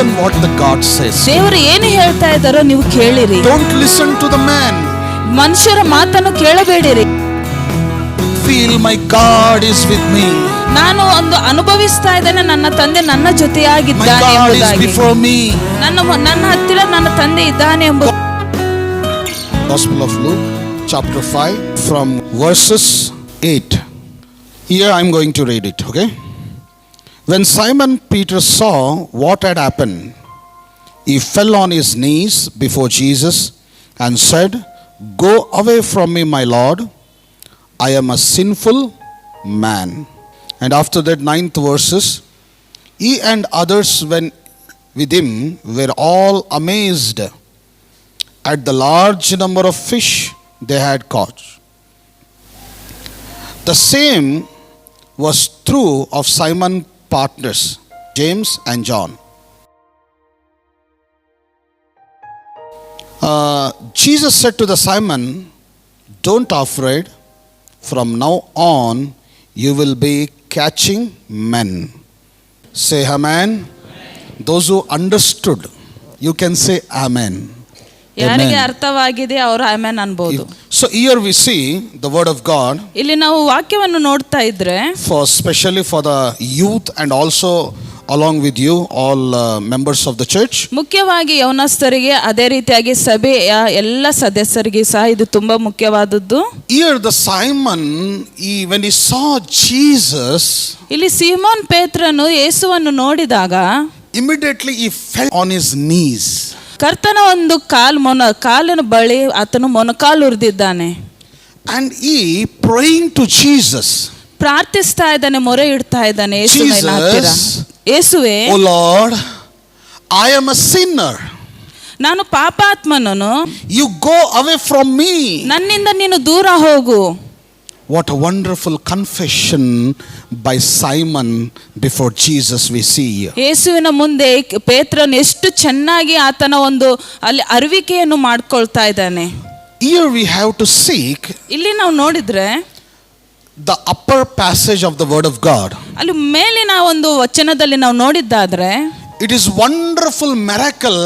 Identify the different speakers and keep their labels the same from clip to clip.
Speaker 1: listen what the God says.
Speaker 2: ದೇವರು ಏನು ಹೇಳ್ತಾ ಇದ್ದಾರೋ ನೀವು ಕೇಳಿರಿ
Speaker 1: Don't listen to the man.
Speaker 2: ಮನುಷ್ಯರ ಮಾತನ್ನು ಕೇಳಬೇಡಿರಿ
Speaker 1: Feel my God is with me.
Speaker 2: ನಾನು ಒಂದು ಅನುಭವಿಸ್ತಾ ಇದ್ದೇನೆ ನನ್ನ ತಂದೆ ನನ್ನ
Speaker 1: My
Speaker 2: ಜೊತೆಯಾಗಿದ್ದಾನೆ
Speaker 1: God is
Speaker 2: ಎಂಬುದಾಗಿ
Speaker 1: before me.
Speaker 2: ನನ್ನ ಮ- ನನ್ನ ಹತ್ತಿರ ನನ್ನ ತಂದೆ ಇದ್ದಾನೆ ಎಂಬುದು
Speaker 1: Gospel of Luke, chapter 5, from verses 8. Here I'm going to read it, okay? When Simon Peter saw what had happened, he fell on his knees before Jesus and said, Go away from me, my Lord. I am a sinful man. And after that, ninth verses, he and others went with him were all amazed at the large number of fish they had caught. The same was true of Simon partners, James and John. Uh, Jesus said to the Simon, Don't afraid, from now on you will be catching men. Say amen. Those who understood, you can say amen.
Speaker 2: ಯಾರಿಗೆ. ಅರ್ಥವಾಗಿದೆ ಅವರು ಆಮೇನ್ ಅನ್ಬಹುದು
Speaker 1: so here we see the word of God
Speaker 2: ಇಲ್ಲಿ ನಾವು ವಾಕ್ಯವನ್ನು ನೋಡ್ತಾ ಇದ್ರೆ
Speaker 1: for specially for the youth and also along with you all members of the church.
Speaker 2: ಮುಖ್ಯವಾಗಿ ಯೌನಸ್ಥರಿಗೆ ಅದೇ ರೀತಿಯಾಗಿ ಸಭೆಯ ಎಲ್ಲ ಸದಸ್ಯರಿಗೆ ಸಹ ಇದು ತುಂಬಾ ಮುಖ್ಯವಾದದ್ದು
Speaker 1: ಇಯರ್ ದ ಸೈಮನ್ ಈ ವೆನ್ he saw Jesus,
Speaker 2: ಇಲ್ಲಿ ಸಿಮೋನ್ ಪೇತ್ರನು ಯೇಸುವನ್ನು ನೋಡಿದಾಗ
Speaker 1: immediately ಈ ಫೆಲ್ ಆನ್ his knees
Speaker 2: ಕರ್ತನ ಒಂದು ಕಾಲ್ ಮೊನ ಕಾಲಿನ ಬಳಿ ಆತನು ಮೊನಕಾಲು ಉರಿದಿದ್ದಾನೆ
Speaker 1: and he praying to Jesus,
Speaker 2: ಪ್ರಾರ್ಥಿಸ್ತಾ ಇದ್ದಾನೆ ಮೊರೆ ಇಡ್ತಾ ಇದ್ದಾನೆ ಯೇಸುವಿನ ಹತ್ತಿರ
Speaker 1: Jesus.
Speaker 2: ಯೇಸುವೆ
Speaker 1: Oh Lord, I am a sinner.
Speaker 2: ನಾನು ಪಾಪಾತ್ಮನನು
Speaker 1: You go away from me.
Speaker 2: ನನ್ನಿಂದ ನೀನು ದೂರ ಹೋಗು
Speaker 1: What a wonderful confession by Simon before Jesus we see here.
Speaker 2: ಯೇಸುವಿನ ಮುಂದೆ ಪೇತ್ರನು ಎಷ್ಟು ಚೆನ್ನಾಗಿ ಆತನ ಒಂದು ಅಲ್ಲಿ ಅರಿವಿಕೆಯನ್ನು ಮಾಡ್ಕೊಳ್ತಾ ಇದ್ದಾನೆ
Speaker 1: Here we have to seek
Speaker 2: ಇಲ್ಲಿ ನಾವು ನೋಡಿದ್ರೆ
Speaker 1: the upper passage of the Word of God.
Speaker 2: ಅಲ್ಲಿ ಮೇಲಿನ ಒಂದು ವಚನದಲ್ಲಿ ನಾವು ನೋಡಿದ್ದಾದ್ರೆ
Speaker 1: It is wonderful miracle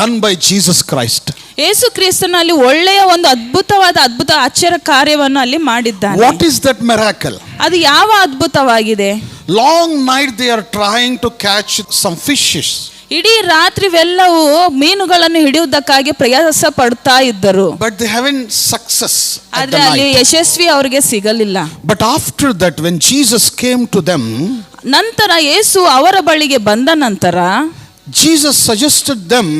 Speaker 1: done by Jesus Christ.
Speaker 2: ಯೇಸು ಕ್ರಿಸ್ತನಲ್ಲಿ ಒಳ್ಳೆಯ ಒಂದು ಅದ್ಭುತವಾದ ಅದ್ಭುತ ಆಶ್ಚರ್ಯ ಕಾರ್ಯವನ್ನು ಅಲ್ಲಿ ಮಾಡಿದ್ದಾನೆ.
Speaker 1: ವಾಟ್ ಇಸ್ ದಟ್ ಮೆರಾಕಲ್
Speaker 2: ಅದು ಯಾವ ಅದ್ಭುತವಾಗಿದೆ?
Speaker 1: Long night they are trying to catch some fishes
Speaker 2: ಇಡೀ ರಾತ್ರಿವೆಲ್ಲವೂ ಮೀನುಗಳನ್ನು ಹಿಡಿಯುವುದಕ್ಕಾಗಿ ಪ್ರಯಾಸ ಪಡ್ತಾ ಇದ್ದರು.
Speaker 1: But they have in success
Speaker 2: ಆದ್ರೆ ಅಲ್ಲಿ ಯಶಸ್ವಿ ಅವರಿಗೆ ಸಿಗಲಿಲ್ಲ.
Speaker 1: But after that when Jesus came to them
Speaker 2: ನಂತರ ಯೇಸು ಅವರ ಬಳಿಗೆ ಬಂದ ನಂತರ
Speaker 1: Jesus suggested them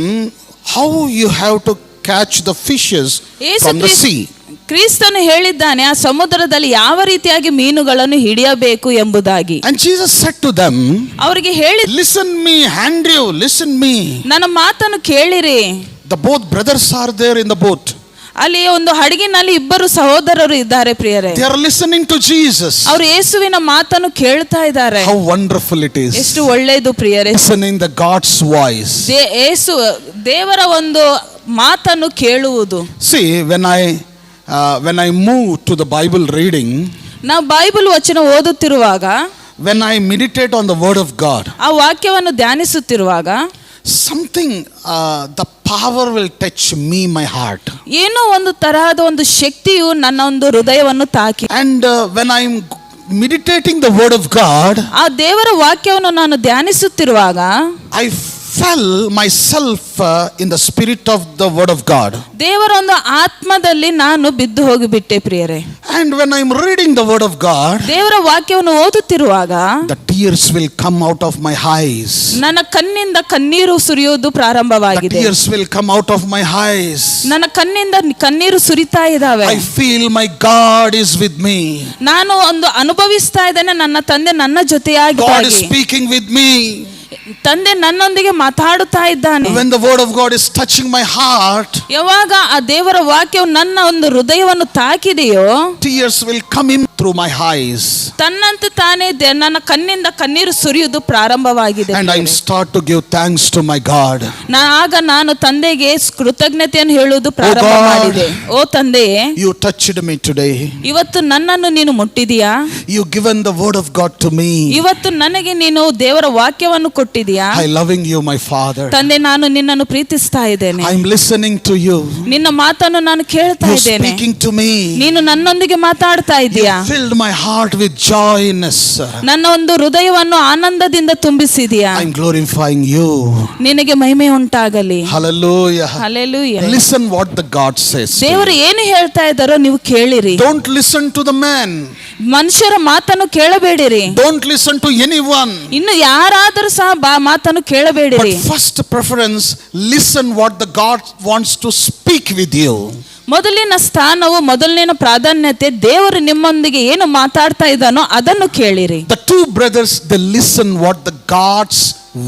Speaker 1: how you have to catch the fishes
Speaker 2: ಕ್ರಿಸ್ತನು ಹೇಳಿದ್ದಾನೆ ಆ ಸಮುದ್ರದಲ್ಲಿ ಯಾವ ರೀತಿಯಾಗಿ ಮೀನುಗಳನ್ನು ಹಿಡಿಯಬೇಕು ಎಂಬುದಾಗಿ? ಅವರಿಗೆ ಹೇಳಿ
Speaker 1: listen me hand listen me
Speaker 2: ನನ್ನ ಮಾತನ್ನು ಕೇಳಿರಿ.
Speaker 1: The both brothers are there in
Speaker 2: ಅಲ್ಲಿ ಒಂದು ಹಡಗಿನಲ್ಲಿ ಇಬ್ಬರು ಸಹೋದರರು ಇದ್ದಾರೆ ಪ್ರಿಯರೇ.
Speaker 1: ದೇ ಆರ್ ಟು ಜೀಸಸ್
Speaker 2: ಅವರು ಯೇಸುವಿನ ಮಾತನ್ನು ಕೇಳ್ತಾ ಇದ್ದಾರೆ.
Speaker 1: ಹೌ ವಂಡರ್ಫುಲ್ ಇಟ್ ಇಸ್
Speaker 2: ಎಷ್ಟು ಒಳ್ಳೆಯದು ಪ್ರಿಯರೇ.
Speaker 1: ಲಿಸನಿಂಗ್ ದ ಗಾಡ್ಸ್
Speaker 2: ವಾಯ್ಸ್ ಯೇಸು ದೇವರ ಒಂದು ಮಾತನ್ನು ಕೇಳುವುದು
Speaker 1: See, when I uh, when I move to the Bible reading,
Speaker 2: ನಾವು ಬೈಬಲ್ ವಚನ ಓದುತ್ತಿರುವಾಗ
Speaker 1: when I meditate on the Word of God,
Speaker 2: ಆ ವಾಕ್ಯವನ್ನು ಧ್ಯಾನಿಸುತ್ತಿರುವಾಗ
Speaker 1: something uh, the power will touch me, my heart.
Speaker 2: ಏನೋ ಒಂದು ತರಹದ ಒಂದು ಶಕ್ತಿಯು ನನ್ನ ಒಂದು ಹೃದಯವನ್ನು ತಾಕಿ
Speaker 1: And uh, when I'm meditating the Word of God,
Speaker 2: ಆ ದೇವರ ವಾಕ್ಯವನ್ನು ನಾನು ಧ್ಯಾನಿಸುತ್ತಿರುವಾಗ
Speaker 1: I fell myself uh, in the spirit of the Word of God.
Speaker 2: ದೇವರ ಒಂದು ಆತ್ಮದಲ್ಲಿ ನಾನು ಬಿದ್ದು ಹೋಗಿಬಿಟ್ಟೆ ಪ್ರಿಯರೇ
Speaker 1: And when I'm reading the Word of God,
Speaker 2: ದೇವರ ವಾಕ್ಯವನ್ನು ಓದುತ್ತಿರುವಾಗ
Speaker 1: the tears will come out of my eyes.
Speaker 2: ನನ್ನ ಕಣ್ಣಿಂದ ಕಣ್ಣೀರು ಸುರಿಯೋದು
Speaker 1: The
Speaker 2: ಪ್ರಾರಂಭವಾಗಿದೆ
Speaker 1: tears will come out of my eyes.
Speaker 2: ನನ್ನ ಕಣ್ಣಿಂದ ಕಣ್ಣೀರು ಸುರಿತಾ ಇದ್ದಾವೆ
Speaker 1: I feel my God is with me.
Speaker 2: ನಾನು ಒಂದು ಅನುಭವಿಸ್ತಾ ಇದ್ದೇನೆ ನನ್ನ ತಂದೆ ನನ್ನ
Speaker 1: God is
Speaker 2: ಜೊತೆಯಾಗಿ
Speaker 1: speaking with me.
Speaker 2: ತಂದೆ ನನ್ನೊಂದಿಗೆ ಮಾತಾಡುತ್ತಾ ಇದ್ದಾನೆ
Speaker 1: When the Word of God is touching my heart,
Speaker 2: ಯಾವಾಗ ಆ ದೇವರ ವಾಕ್ಯವು ನನ್ನ ಒಂದು ಹೃದಯವನ್ನು ತಾಕಿದೆಯೋ
Speaker 1: tears will come in through my eyes.
Speaker 2: ತನ್ನಂತ ತಾನೇ ನನ್ನ ಕಣ್ಣಿಂದ ಕಣ್ಣೀರು ಸುರಿಯುವುದು ಪ್ರಾರಂಭವಾಗಿದೆ
Speaker 1: And I start to give thanks to my God.
Speaker 2: ನಾನು ಆಗ ನಾನು ತಂದೆಗೆ ಕೃತಜ್ಞತೆಯನ್ನು ಹೇಳುವುದು ಪ್ರಾರಂಭ. ಮಾಡಿದೆ ಓ ತಂದೆಯೇ
Speaker 1: You touched me today.
Speaker 2: ಇವತ್ತು ನನ್ನನ್ನು ನೀನು ಮುಟ್ಟಿದೀಯಾ
Speaker 1: You given the word of God to me.
Speaker 2: ಇವತ್ತು ನನಗೆ ನೀನು ದೇವರ ವಾಕ್ಯವನ್ನು ಕೊಟ್ಟಿದೀಯಾ
Speaker 1: I loving you, my Father.
Speaker 2: ತಂದೆ ನಾನು ನಿನ್ನನ್ನು ಪ್ರೀತಿಸ್ತಾ ಇದ್ದೇನೆ
Speaker 1: am listening to you.
Speaker 2: ನಿನ್ನ ಮಾತನ್ನು ನಾನು ಕೇಳ್ತಾ ಇದ್ದೇನೆ
Speaker 1: speaking to me.
Speaker 2: ನೀನು ನನ್ನೊಂದಿಗೆ ಮಾತಾಡ್ತಾ ಇದ್ದೀಯಾ
Speaker 1: filled my heart with joyness.
Speaker 2: ನನ್ನ ಒಂದು ಹೃದಯವನ್ನು ಆನಂದದಿಂದ ತುಂಬಿಸಿದೀಯಾ
Speaker 1: I'm glorifying you.
Speaker 2: ನಿನಗೆ ಮಹಿಮೆ ಉಂಟಾಗಲಿ
Speaker 1: Hallelujah.
Speaker 2: Hallelujah.
Speaker 1: Listen what the God says. to
Speaker 2: ದೇವರು
Speaker 1: you.
Speaker 2: ಏನು ಹೇಳ್ತಾ ಇದ್ದಾರೋ ನೀವು ಕೇಳಿರಿ
Speaker 1: Don't listen to the man.
Speaker 2: ಮನುಷ್ಯರ ಮಾತನ್ನು ಕೇಳಬೇಡಿರಿ
Speaker 1: Don't listen to anyone.
Speaker 2: ಇನ್ನು ಯಾರಾದರೂ ಸಹ ಬಾ ಮಾತನ್ನು ಕೇಳಬೇಡಿರಿ
Speaker 1: But first preference, listen what the God wants to speak with you.
Speaker 2: ಮೊದಲಿನ ಸ್ಥಾನವು ಮೊದಲಿನ ಪ್ರಾಧಾನ್ಯತೆ ದೇವರು ನಿಮ್ಮೊಂದಿಗೆ ಏನು ಮಾತಾಡ್ತಾ ಇದ್ದಾನೋ ಅದನ್ನು ಕೇಳಿರಿ
Speaker 1: the two brothers the listen what the God's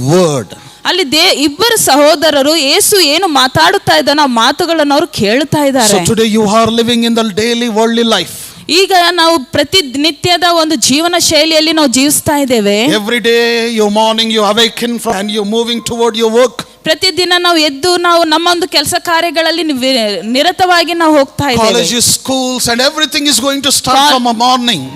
Speaker 1: word
Speaker 2: ಅಲ್ಲಿ ದೇ ಇಬ್ಬರು ಸಹೋದರರು ಏಸು ಏನು ಮಾತಾಡುತ್ತಾ ಇದ್ದಾನೋ ಆ ಮಾತುಗಳನ್ನು ಅವರು ಕೇಳ್ತಾ ಇದ್ದಾರೆ
Speaker 1: So today you are living in the daily worldly life.
Speaker 2: ಈಗ ನಾವು ಪ್ರತಿನಿತ್ಯದ ಒಂದು ಜೀವನ ಶೈಲಿಯಲ್ಲಿ ನಾವು ಜೀವಿಸ್ತಾ ಇದ್ದೇವೆ
Speaker 1: Every day, you morning, you awaken from, and you moving toward your work.
Speaker 2: ಪ್ರತಿದಿನ ನಾವು ಎದ್ದು ನಾವು ನಮ್ಮ ಒಂದು ಕೆಲಸ ಕಾರ್ಯಗಳಲ್ಲಿ ನಿರತವಾಗಿ ನಾವು ಹೋಗ್ತಾ ಇದ್ದೀವಿ.
Speaker 1: Schools and everything is going to start from a morning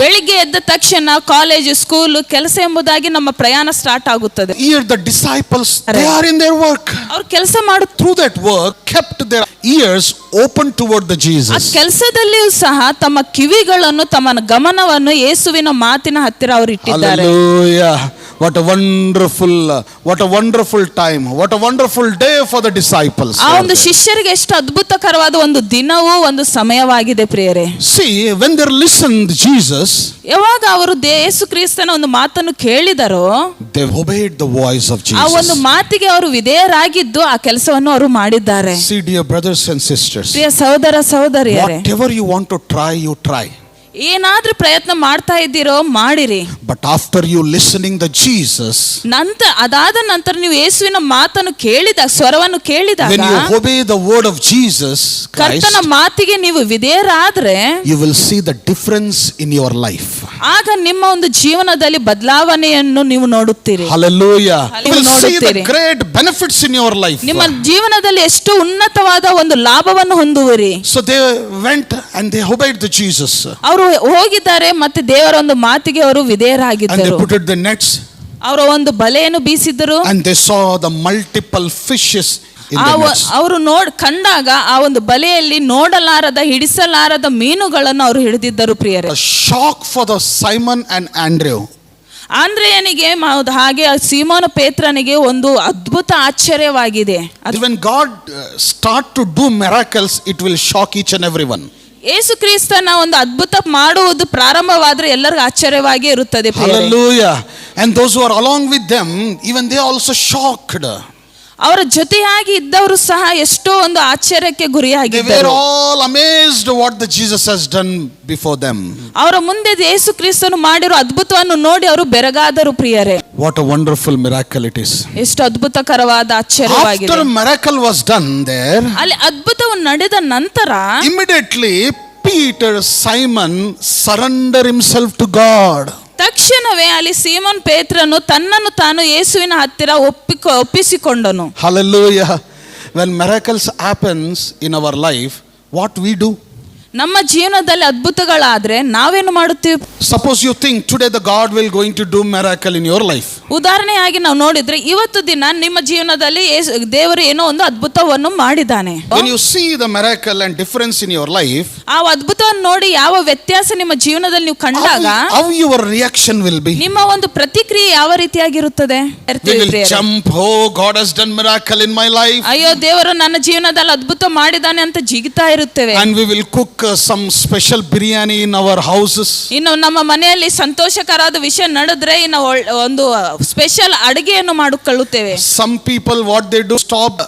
Speaker 2: ಬೆಳಿಗ್ಗೆ ಎದ್ದ ತಕ್ಷಣ ಕಾಲೇಜ್ ಸ್ಕೂಲ್ ಕೆಲಸ ಎಂಬುದಾಗಿ ನಮ್ಮ ಪ್ರಯಾಣ ಸ್ಟಾರ್ಟ್ ಆಗುತ್ತದೆ.
Speaker 1: Here the disciples they are in their work
Speaker 2: ಅವರು ಕೆಲಸ ಮಾಡು
Speaker 1: through that work kept their ears open toward the Jesus ಆ
Speaker 2: ಕೆಲಸದಲ್ಲಿಯೂ ಸಹ ತಮ್ಮ ಕಿವಿಗಳನ್ನು ತಮ್ಮ ಗಮನವನ್ನು ಯೇಸುವಿನ ಮಾತಿನ ಹತ್ತಿರ ಅವರು ಇಟ್ಟಿದ್ದಾರೆ.
Speaker 1: What a wonderful, uh, what a wonderful time. What a wonderful day for the disciples.
Speaker 2: ಆ ಒಂದು. ಶಿಷ್ಯರಿಗೆ ಎಷ್ಟು ಅದ್ಭುತಕರವಾದ ಒಂದು ದಿನವೂ ಒಂದು ಸಮಯವಾಗಿದೆ ಪ್ರಿಯರೇ
Speaker 1: See, when they listened Jesus,
Speaker 2: ಯಾವಾಗ ಅವರು ದೇ- ಯೇಸು ಕ್ರಿಸ್ತನ ಒಂದು ಮಾತನ್ನು ಕೇಳಿದರೋ
Speaker 1: they obeyed the voice of
Speaker 2: ಆ ಒಂದು. ಮಾತಿಗೆ ಅವರು ವಿಧೇಯರಾಗಿದ್ದು ಆ ಕೆಲಸವನ್ನು ಅವರು ಮಾಡಿದ್ದಾರೆ
Speaker 1: See, dear brothers and sisters,
Speaker 2: ಪ್ರಿಯ ಸಹೋದರ ಸಹೋದರಿಯರೇ
Speaker 1: whatever you want to try, you try.
Speaker 2: ಏನಾದ್ರೂ ಪ್ರಯತ್ನ ಮಾಡ್ತಾ ಇದ್ದೀರೋ ಮಾಡಿರಿ
Speaker 1: but after you listening the Jesus
Speaker 2: ನಂತರ ಅದಾದ ನಂತರ ನೀವು ಯೇಸುವಿನ ಮಾತನ್ನು ಕೇಳಿದ ಸ್ವರವನ್ನು ಕೇಳಿದಾಗ
Speaker 1: when you obey the word of Jesus Christ,
Speaker 2: ಕರ್ತನ ಮಾತಿಗೆ ನೀವು ವಿಧೇಯರಾದ್ರೆ
Speaker 1: you will see the difference in your life.
Speaker 2: ಆಗ ನಿಮ್ಮ ಒಂದು ಜೀವನದಲ್ಲಿ ಬದಲಾವಣೆಯನ್ನು ನೀವು ನೋಡುತ್ತೀರಿ
Speaker 1: Hallelujah. You will see the great benefits in your life.
Speaker 2: ನಿಮ್ಮ ಜೀವನದಲ್ಲಿ ಎಷ್ಟು ಉನ್ನತವಾದ ಒಂದು ಲಾಭವನ್ನು ಹೊಂದುವರಿ
Speaker 1: So they went and they obeyed the Jesus.
Speaker 2: ಅವರು ಹೋಗಿದ್ದಾರೆ ಮತ್ತೆ ದೇವರ ಒಂದು ಮಾತಿಗೆ ಅವರು ವಿಧೇಯರಾಗಿದ್ದರು. ಅವರ ಒಂದು ಬಲೆಯನ್ನು
Speaker 1: ಬೀಸಿದ್ದರು.
Speaker 2: ಮಲ್ಟಿಪಲ್
Speaker 1: ಫಿಶಸ್
Speaker 2: ಅವರು ನೋಡ್ ಕಂಡಾಗ ಆ ಒಂದು ಬಲೆಯಲ್ಲಿ ನೋಡಲಾರದ ಹಿಡಿಸಲಾರದ ಮೀನುಗಳನ್ನು ಅವರು ಹಿಡಿದಿದ್ದರು ಪ್ರಿಯರ.
Speaker 1: Shock for the Simon and Andrew
Speaker 2: ಆಂದ್ರೆಯನಿಗೆ ಹಾಗೆ ಸೀಮೋನ ಪೇತ್ರನಿಗೆ ಒಂದು ಅದ್ಭುತ ಆಶ್ಚರ್ಯವಾಗಿದೆ.
Speaker 1: God start to do miracles it will shock each and every one
Speaker 2: ಯೇಸು ಕ್ರಿಸ್ತನ ಒಂದು ಅದ್ಭುತ ಮಾಡುವುದು ಪ್ರಾರಂಭವಾದ್ರೆ ಎಲ್ಲರಿಗೂ ಆಶ್ಚರ್ಯವಾಗಿ ಇರುತ್ತದೆ
Speaker 1: hallelujah. And those who are along with them, even they are also.
Speaker 2: ಅವರ ಜೊತೆಯಾಗಿ ಇದ್ದವರು ಸಹ ಎಷ್ಟೋ ಒಂದು ಆಶ್ಚರ್ಯಕ್ಕೆ ಅವರ ಮುಂದೆ ಯೇಸು ಕ್ರಿಸ್ತನು ಮಾಡಿರೋ ಅದ್ಭುತವನ್ನು ನೋಡಿ ಅವರು ಬೆರಗಾದರು ಪ್ರಿಯರೇ.
Speaker 1: What wonderful miracle it is
Speaker 2: ಎಷ್ಟು ಅದ್ಭುತಕರವಾದ ಆಶ್ಚರ್ಯವಾಗಿದೆ. ಅಲ್ಲಿ ಅದ್ಭುತವು ನಡೆದ ನಂತರ
Speaker 1: immediately Peter Simon surrender himself to God
Speaker 2: ತಕ್ಷಣವೇ ಅಲ್ಲಿ ಸೀಮೋನ್ ಪೇತ್ರನು ತನ್ನನ್ನು ತಾನು ಯೇಸುವಿನ ಹತ್ತಿರ ಒಪ್ಪಿಕೊ ಒಪ್ಪಿಸಿಕೊಂಡನು
Speaker 1: Hallelujah. When miracles happens in our life, what we do?
Speaker 2: ನಮ್ಮ ಜೀವನದಲ್ಲಿ ಅದ್ಭುತಗಳಾದ್ರೆ ನಾವೇನು ಮಾಡುತ್ತೀವಿ
Speaker 1: Suppose you think today the God will going to do miracle in your life.
Speaker 2: ಉದಾಹರಣೆಯಾಗಿ ನಾವು ನೋಡಿದ್ರೆ ಇವತ್ತು ದಿನ ನಿಮ್ಮ ಜೀವನದಲ್ಲಿ ಯೇಸು- ದೇವರು ಏನೋ ಒಂದು ಅದ್ಭುತವನ್ನು ಮಾಡಿದ್ದಾನೆ
Speaker 1: When you see the miracle and difference in your life,
Speaker 2: ಆ ಅದ್ಭುತವನ್ನು ನೋಡಿ ಯಾವ ವ್ಯತ್ಯಾಸ ನಿಮ್ಮ ಜೀವನದಲ್ಲಿ ನೀವು ಕಂಡಾಗ
Speaker 1: how, how your reaction will be?
Speaker 2: ನಿಮ್ಮ ಒಂದು ಪ್ರತಿಕ್ರಿಯೆ ಯಾವ ರೀತಿಯಾಗಿರುತ್ತದೆ
Speaker 1: We
Speaker 2: ಇರ್ತೀವಿ
Speaker 1: will
Speaker 2: ಪ್ರಿಯರೇ.
Speaker 1: jump, oh, God has done miracle in my life.
Speaker 2: ಅಯ್ಯೋ ದೇವರು ನನ್ನ ಜೀವನದಲ್ಲಿ ಅದ್ಭುತ ಮಾಡಿದ್ದಾನೆ ಅಂತ ಜಿಗಿತಾ ಇರುತ್ತೇವೆ
Speaker 1: And we will cook uh, some special biryani in our houses.
Speaker 2: ಇನ್ನು ನಮ್ಮ ಮನೆಯಲ್ಲಿ ಸಂತೋಷಕರಾದ ವಿಷಯ ನಡೆದ್ರೆ ಒಂದು ಸ್ಪೆಷಲ್ ಅಡುಗೆಯನ್ನು ಮಾಡಿಕೊಳ್ಳುತ್ತೇವೆ
Speaker 1: some people what they do stop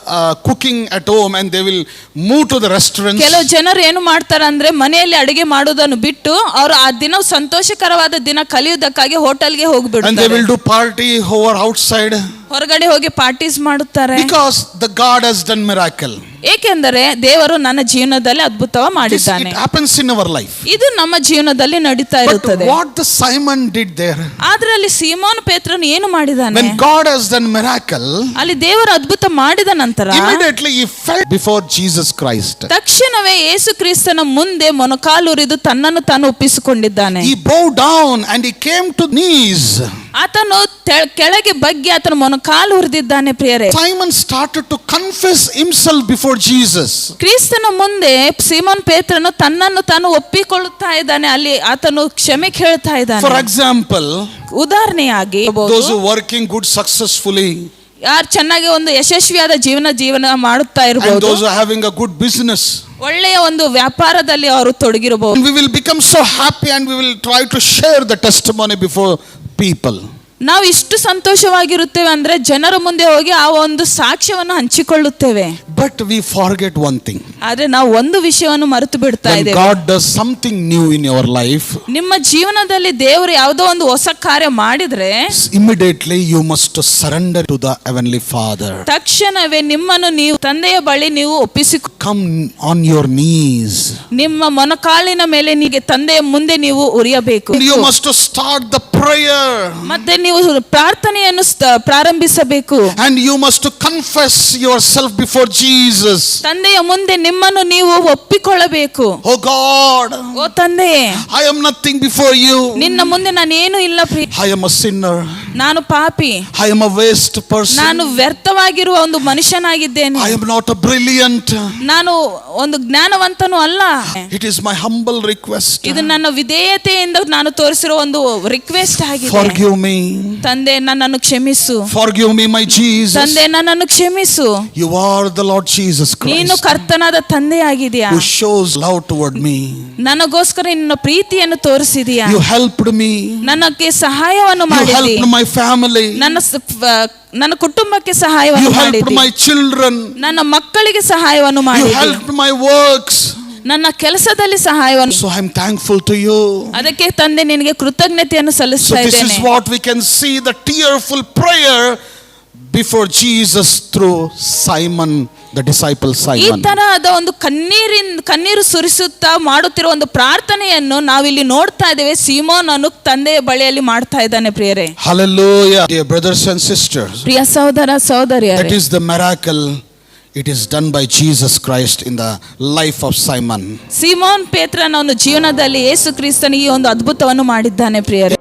Speaker 1: cooking at home and they will move to the restaurant.
Speaker 2: ಕೆಲವು ಜನರು ಏನು ಮಾಡ್ತಾರೆ ಅಂದ್ರೆ ಮನೆಯಲ್ಲಿ ಅಡುಗೆ ಮಾಡೋದನ್ನು ಬಿಟ್ಟು ಅವರು ಆ ದಿನ ಸಂತೋಷಕರವಾದ ದಿನ ಕಲಿಯುವುದಕ್ಕಾಗಿ ಹೋಟೆಲ್ಗೆ
Speaker 1: And they
Speaker 2: ಹೋಗ್ಬಿಡ್ತಾರೆ
Speaker 1: will do party over outside.
Speaker 2: ಹೊರಗಡೆ ಹೋಗಿ ಪಾರ್ಟೀಸ್ ಮಾಡುತ್ತಾರೆ.
Speaker 1: Because the God has done miracle
Speaker 2: ಏಕೆಂದರೆ ದೇವರು ನನ್ನ ಜೀವನದಲ್ಲಿ ಅದ್ಭುತವ ಮಾಡಿದ್ದಾನೆ.
Speaker 1: ಹ್ಯಾಪನ್ಸ್ ಇನ್ ಅವರ್ ಲೈಫ್
Speaker 2: ಇದು ನಮ್ಮ ಜೀವನದಲ್ಲಿ ನಡೀತಾ ಇರುತ್ತದೆ.
Speaker 1: What the Simon did there
Speaker 2: ಅದರಲ್ಲಿ ಸೀಮೋನ್ ಪೇತ್ರನ್ ಏನು ಮಾಡಿದಾನೆ
Speaker 1: when God has done miracle
Speaker 2: ಅಲ್ಲಿ ದೇವರು ಅದ್ಭುತ ಮಾಡಿದ ನಂತರ
Speaker 1: immediately he fell before Jesus Christ
Speaker 2: ತಕ್ಷಣವೇ ಯೇಸು ಕ್ರಿಸ್ತನ ಮುಂದೆ ಮೊನಕಾಲುರಿದು ತನ್ನನ್ನು ತಾನು ಒಪ್ಪಿಸಿಕೊಂಡಿದ್ದಾನೆ.
Speaker 1: He bow down and he came to knees
Speaker 2: ಆತನು ಕೆಳಗೆ ಬಗ್ಗೆ ಆತನ ಮೊನಕಾಲು ಹುರಿದಿದ್ದಾನೆ ಪ್ರಿಯರೇ.
Speaker 1: Simon started to confess himsel before Jesus
Speaker 2: ಕ್ರಿಸ್ತನ ಮುಂದೆ ಸೀಮನ್ ಪೇತ್ರನು ತನ್ನನ್ನು ತಾನು ಒಪ್ಪಿಕೊಳ್ಳುತ್ತಾ ಇದ್ದಾನೆ ಅಲ್ಲಿ ಆತನು ಕ್ಷಮೆ ಕೇಳ್ತಾ ಇದ್ದಾನೆ.
Speaker 1: ಫಾರ್
Speaker 2: ಎಕ್ಸಾಂಪಲ್
Speaker 1: ಉದಾಹರಣೆಯಾಗಿ ದೋಸ್ ವರ್ಕಿಂಗ್ ಗುಡ್ successfully
Speaker 2: ಯಾರ್ ಚೆನ್ನಾಗಿ ಒಂದು ಯಶಸ್ವಿಯಾದ ಜೀವನ ಜೀವನ ಮಾಡುತ್ತಾ ಇರಬಹುದು
Speaker 1: ಹ್ಯಾವಿಂಗ್ ಗುಡ್ ಬಿಸ್ನೆಸ್
Speaker 2: ಒಳ್ಳೆಯ ಒಂದು ವ್ಯಾಪಾರದಲ್ಲಿ ಅವರು ತೊಡಗಿರಬಹುದು
Speaker 1: we will become so happy and we will try to share the testimony before people.
Speaker 2: ನಾವು ಇಷ್ಟು ಸಂತೋಷವಾಗಿರುತ್ತೇವೆ ಅಂದ್ರೆ ಜನರ ಮುಂದೆ ಹೋಗಿ ಆ ಒಂದು ಸಾಕ್ಷ್ಯವನ್ನು ಹಂಚಿಕೊಳ್ಳುತ್ತೇವೆ.
Speaker 1: But we forget one thing
Speaker 2: ಆದ್ರೆ ನಾವು ಒಂದು ವಿಷಯವನ್ನು ಮರೆತು ಬಿಡ್ತಾ ಇದ್ದೇವೆ.
Speaker 1: God does something new in your life,
Speaker 2: ನಿಮ್ಮ ಜೀವನದಲ್ಲಿ ದೇವರು ಯಾವುದೋ ಒಂದು ಹೊಸ ಕಾರ್ಯ ಮಾಡಿದ್ರೆ
Speaker 1: immediately you must surrender to the heavenly father
Speaker 2: ತಕ್ಷಣವೇ ನಿಮ್ಮನ್ನು ನೀವು ತಂದೆಯ ಬಳಿ ನೀವು ಒಪ್ಪಿಸಿ
Speaker 1: ಕಮ್ ಆನ್ ಯುವರ್ ನೀಸ್
Speaker 2: ನಿಮ್ಮ ಮೊನಕಾಲಿನ ಮೇಲೆ ನೀಗೆ ತಂದೆಯ ಮುಂದೆ ನೀವು ಉರಿಯಬೇಕು.
Speaker 1: You must start the prayer.
Speaker 2: ಮತ್ತೆ ನೀವು ಪ್ರಾರ್ಥನೆಯನ್ನು ಸ್ತ- ಪ್ರಾರಂಭಿಸಬೇಕು
Speaker 1: And you must confess yourself before Jesus.
Speaker 2: ತಂದೆಯ ಮುಂದೆ ನಿಮ್ಮನ್ನು ನೀವು ಒಪ್ಪಿಕೊಳ್ಳಬೇಕು
Speaker 1: Oh God,
Speaker 2: ಓ ತಂದೆಯೇ
Speaker 1: I am nothing before you.
Speaker 2: ನಿನ್ನ ಮುಂದೆ ನಾನೇನು ಇಲ್ಲ ಪ್ರಿಯ
Speaker 1: I am a sinner.
Speaker 2: ನಾನು ಪಾಪಿ
Speaker 1: I am a waste person.
Speaker 2: ನಾನು ವ್ಯರ್ಥವಾಗಿರುವ ಒಂದು ಮನುಷ್ಯನಾಗಿದ್ದೇನೆ
Speaker 1: I am not a brilliant.
Speaker 2: ನಾನು ಒಂದು ಜ್ಞಾನವಂತನೂ ಅಲ್ಲ
Speaker 1: It is my humble request.
Speaker 2: ಇದು ನನ್ನ ವಿಧೇಯತೆಯಿಂದ ನಾನು ತೋರಿಸಿರೋ ಒಂದು ರಿಕ್ವೆಸ್ಟ್ ಆಗಿದೆ
Speaker 1: Forgive me.
Speaker 2: ತಂದೆ ನನ್ನನ್ನು ಕ್ಷಮಿಸು
Speaker 1: Forgive me, my Jesus.
Speaker 2: ತಂದೆ ನನ್ನನ್ನು ಕ್ಷಮಿಸು
Speaker 1: You are the Lord Jesus
Speaker 2: ನೀನು
Speaker 1: Christ
Speaker 2: ಕರ್ತನಾದ ತಂದೆ ಆಗಿದೆಯಾ
Speaker 1: who shows love toward me.
Speaker 2: ನನಗೋಸ್ಕರ ನಿನ್ನ ಪ್ರೀತಿಯನ್ನು ತೋರಿಸಿದೀಯಾ
Speaker 1: You helped me.
Speaker 2: ನನಗೆ ಸಹಾಯವನ್ನು
Speaker 1: You
Speaker 2: ಮಾಡಿದಿ
Speaker 1: helped my family.
Speaker 2: ನನ್ನ ನನ್ನ ಕುಟುಂಬಕ್ಕೆ
Speaker 1: You
Speaker 2: ಮಾಡಿದಿ
Speaker 1: helped
Speaker 2: ಹೆಲ್ಪ್ಡ್
Speaker 1: my children.
Speaker 2: ನನ್ನ ಮಕ್ಕಳಿಗೆ ಸಹಾಯವನ್ನು
Speaker 1: You
Speaker 2: you
Speaker 1: helped my works.
Speaker 2: ನನ್ನ ಕೆಲಸದಲ್ಲಿ ಸಹಾಯವನ್ನು
Speaker 1: so I am thankful to you
Speaker 2: ಅದಕ್ಕೆ ತಂದೆ ನಿನಗೆ ಕೃತಜ್ಞತೆಯನ್ನು ಸಲ್ಲಿಸ್ತಾ ಇದ್ದೇನೆ so this
Speaker 1: is what we can see the tearful prayer before Jesus through Simon the disciple Simon ಈ
Speaker 2: ತರಹದ ಒಂದು ಕಣ್ಣೀರಿನ ಕಣ್ಣೀರು ಸುರಿಸುತ್ತಾ ಮಾಡುತ್ತಿರುವ ಒಂದು ಪ್ರಾರ್ಥನೆಯನ್ನು ನಾವಿಲ್ಲಿ ನೋಡ್ತಾ ಇದ್ದೇವೆ. ಸೀಮನ್ ಅನ್ನು ತಂದೆಯ ಬಳಿಯಲ್ಲಿ ಮಾಡ್ತಾ ಇದ್ದಾನೆ ಪ್ರಿಯರೇ.
Speaker 1: ಹಲಲೂಯ ಬ್ರದರ್ಸ್ ಅಂಡ್ ಸಿಸ್ಟರ್
Speaker 2: ಪ್ರಿಯ ಸಹೋದರ
Speaker 1: ಸಹೋದರಿ
Speaker 2: that
Speaker 1: is the miracle It is done by Jesus Christ in the life of Simon.
Speaker 2: Simon ಪೇತ್ರನ ಒಂದು ಜೀವನದಲ್ಲಿ ಯೇಸು ಕ್ರಿಸ್ತನಿಗೆ ಈ ಒಂದು ಅದ್ಭುತವನ್ನು ಮಾಡಿದ್ದಾನೆ ಪ್ರಿಯರೇ